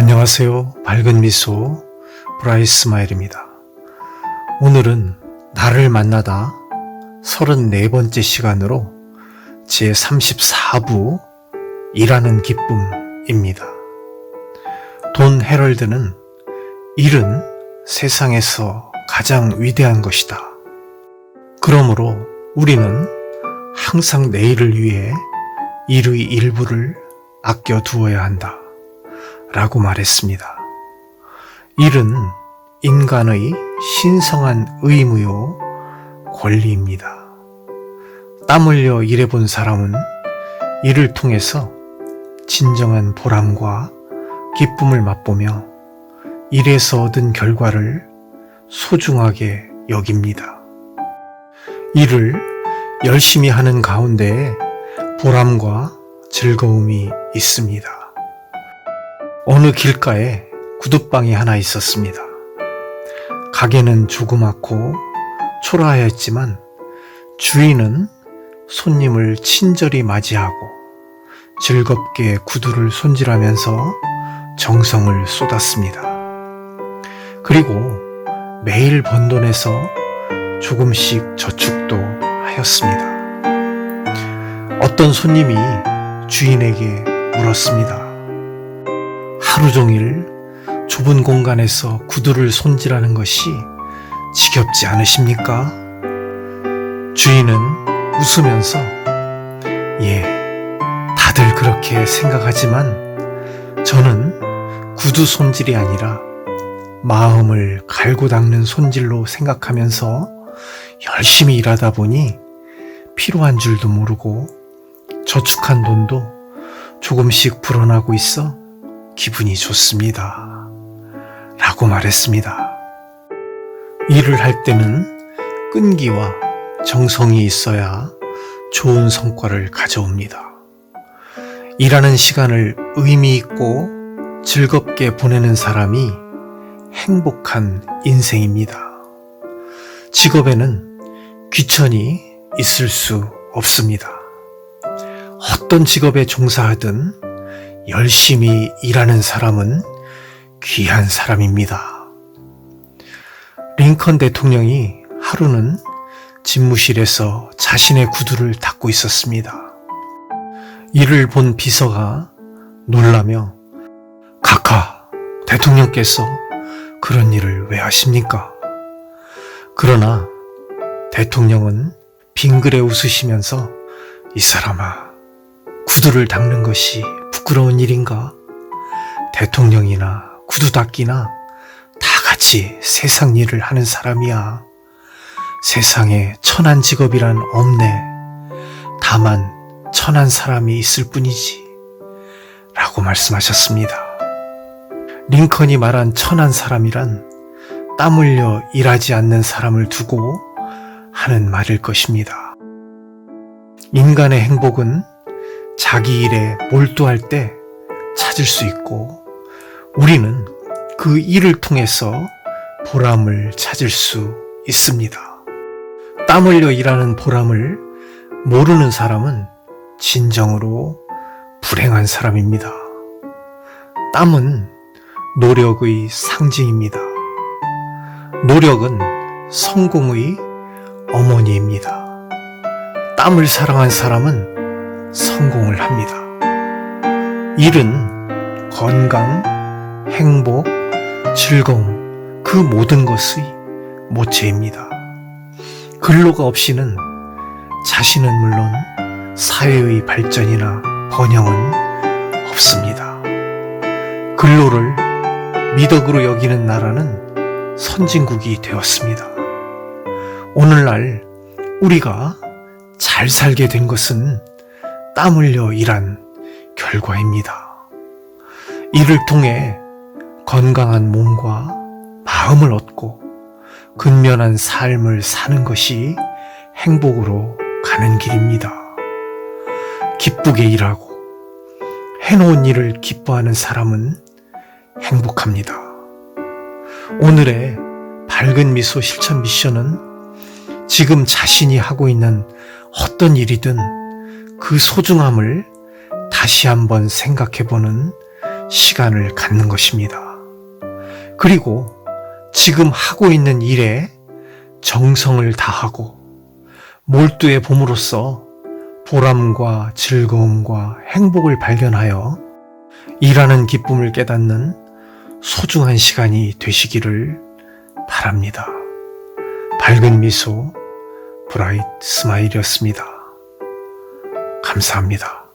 안녕하세요. 밝은 미소 브라이스 마일입니다. 오늘은 나를 만나다 34번째 시간으로 제 34부 일하는 기쁨입니다. 돈 헤럴드는 일은 세상에서 가장 위대한 것이다. 그러므로 우리는 항상 내일을 위해 일의 일부를 아껴 두어야 한다. 라고 말했습니다. 일은 인간의 신성한 의무요 권리입니다. 땀 흘려 일해본 사람은 이를 통해서 진정한 보람과 기쁨을 맛보며 일에서 얻은 결과를 소중하게 여깁니다. 일을 열심히 하는 가운데에 보람과 즐거움이 있습니다. 어느 길가에 구두방이 하나 있었습니다. 가게는 조그맣고 초라하였지만 주인은 손님을 친절히 맞이하고 즐겁게 구두를 손질하면서 정성을 쏟았습니다. 그리고 매일 번 돈에서 조금씩 저축도 하였습니다. 어떤 손님이 주인에게 물었습니다. 하루 종일 좁은 공간에서 구두를 손질하는 것이 지겹지 않으십니까? 주인은 웃으면서 예, 다들 그렇게 생각하지만 저는 구두 손질이 아니라 마음을 갈고 닦는 손질로 생각하면서 열심히 일하다 보니 필요한 줄도 모르고 저축한 돈도 조금씩 불어나고 있어 기분이 좋습니다. 라고 말했습니다. 일을 할 때는 끈기와 정성이 있어야 좋은 성과를 가져옵니다. 일하는 시간을 의미 있고 즐겁게 보내는 사람이 행복한 인생입니다. 직업에는 귀천이 있을 수 없습니다. 어떤 직업에 종사하든 열심히 일하는 사람은 귀한 사람입니다. 링컨 대통령이 하루는 집무실에서 자신의 구두를 닦고 있었습니다. 이를 본 비서가 놀라며 카카 대통령께서 그런 일을 왜 하십니까? 그러나 대통령은 빙그레 웃으시면서 이 사람아 구두를 닦는 것이 부끄러운 일인가? 대통령이나 구두 닦기나 다 같이 세상 일을 하는 사람이야. 세상에 천한 직업이란 없네. 다만 천한 사람이 있을 뿐이지. 라고 말씀하셨습니다. 링컨이 말한 천한 사람이란 땀 흘려 일하지 않는 사람을 두고 하는 말일 것입니다. 인간의 행복은 자기 일에 몰두할 때 찾을 수 있고 우리는 그 일을 통해서 보람을 찾을 수 있습니다. 땀 흘려 일하는 보람을 모르는 사람은 진정으로 불행한 사람입니다. 땀은 노력의 상징입니다. 노력은 성공의 어머니입니다. 땀을 사랑한 사람은 성공을 합니다. 일은 건강, 행복, 즐거움, 그 모든 것의 모체입니다. 근로가 없이는 자신은 물론 사회의 발전이나 번영은 없습니다. 근로를 미덕으로 여기는 나라는 선진국이 되었습니다. 오늘날 우리가 잘 살게 된 것은 땀 흘려 일한 결과입니다. 이를 통해 건강한 몸과 마음을 얻고 근면한 삶을 사는 것이 행복으로 가는 길입니다. 기쁘게 일하고 해놓은 일을 기뻐하는 사람은 행복합니다. 오늘의 밝은 미소 실천 미션은 지금 자신이 하고 있는 어떤 일이든 그 소중함을 다시 한번 생각해 보는 시간을 갖는 것입니다. 그리고 지금 하고 있는 일에 정성을 다하고 몰두해 봄으로써 보람과 즐거움과 행복을 발견하여 일하는 기쁨을 깨닫는 소중한 시간이 되시기를 바랍니다. 밝은 미소, 브라이트 스마일이었습니다. 감사합니다.